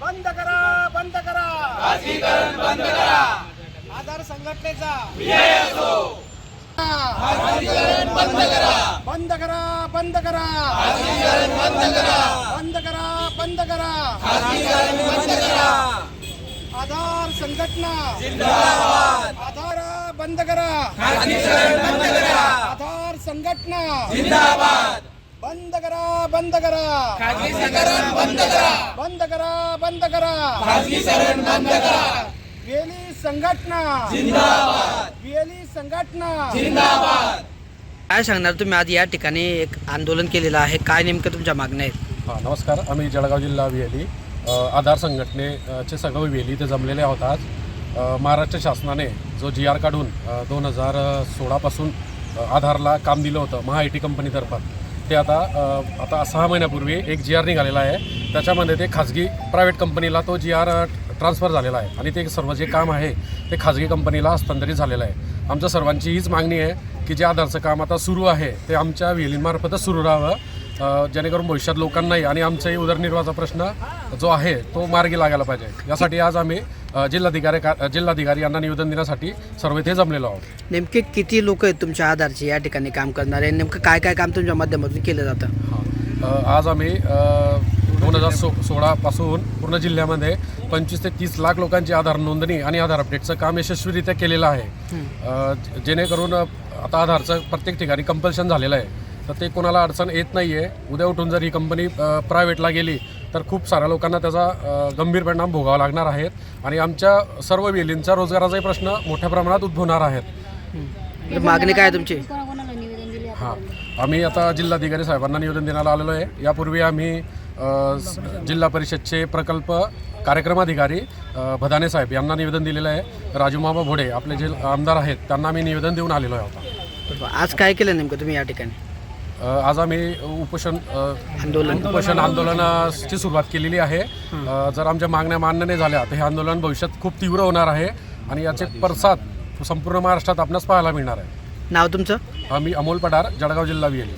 बंद करा बंद करा. आधार संघटनेचा. बंद करा. बंद करा बंद करा. बंद करा. आधार संघटना. आधार बंद करा. आधार संघटना. बंद करा बंद करा. बंद करा बंद करा. वेली संघटना. वेली संघटना. काय सांगणार तुम्ही? आज या ठिकाणी एक आंदोलन केलेलं आहे. काय नेमकं तुमच्या मागण्या आहेत? हां नमस्कार. आम्ही जळगाव जिल्हा वेली. आधार संघटनेचे सगळे वेली इथे जमलेले आहोत आज. अ, महाराष्ट्र शासनाने जो जी आर काढून दोन हजार सोळापासून आधारला काम दिलं होतं महा आय टी कंपनीतर्फे ते आता आता सहा महिन्यापूर्वी एक जी आर निघालेला आहे. त्याच्यामध्ये ते खाजगी प्रायव्हेट कंपनीला तो जी आर ट्रान्सफर झालेला आहे. आणि ते सर्व जे काम आहे ते खाजगी कंपनीला हस्तांतरित झालेलं आहे. आमच्या सर्वांची हीच मागणी आहे की जे आधारचं काम आता सुरू आहे ते आमच्या वेलींमार्फतच सुरू राहावं. जेणेकरून भविष्यात लोकांनाही आणि आमचाही उदरनिर्वाहाचा प्रश्न जो आहे तो मार्गी लागायला पाहिजे. यासाठी आज आम्ही जिल्हाधिकारी का जिल्हाधिकारी यांना निवेदन देण्यासाठी सर्व इथे जमलेलो आहोत. नेमके किती लोक आहेत तुमच्या आधारचे या ठिकाणी काम करणारे? नेमकं काय काय काम तुमच्या माध्यमातून केलं जातं? हां. आज आम्ही दोन हजार सो सोळापासून पूर्ण जिल्ह्यामध्ये पंचवीस ते तीस लाख लोकांची आधार नोंदणी आणि आधार अपडेटचं काम यशस्वीरित्या केलेलं आहे. जेणेकरून आता आधारचं प्रत्येक ठिकाणी कंपल्शन झालेलं आहे. तर ते कोणाला अडचण येत नाही आहे उद्या उठून जर ही कंपनी प्रायव्हेटला गेली तर खूप साऱ्या लोकांना त्याचा गंभीर परिणाम भोगावा लागणार आहेत. आणि आमच्या सर्व वेलींच्या रोजगाराचाही प्रश्न मोठ्या प्रमाणात उद्भवणार आहेत. मागणी काय तुमची? कोणाकोणाला निवेदन दिले हां. आम्ही आता जिल्हाधिकारी साहेबांना निवेदन देण्याला आलेलो आहे. यापूर्वी आम्ही जिल्हा परिषदचे प्रकल्प कार्यक्रमाधिकारी भदाने साहेब यांना निवेदन दिलेलं आहे. राजू मामा भोडे आपले जे आमदार आहेत त्यांना आम्ही निवेदन देऊन आलेलो आहे आता. आज काय केलं नेमकं तुम्ही या ठिकाणी? आज आम्ही उपोषण आंदोलन. उपोषण आंदोलनाची सुरुवात केलेली आहे. जर आमच्या मागण्या मान्य नाही झाल्या तर हे आंदोलन भविष्यात खूप तीव्र होणार आहे आणि याचे पडसाद संपूर्ण महाराष्ट्रात आपणास पाहायला मिळणार आहे. नाव तुमचं? आम्ही अमोल पडार जळगाव जिल्हा आणि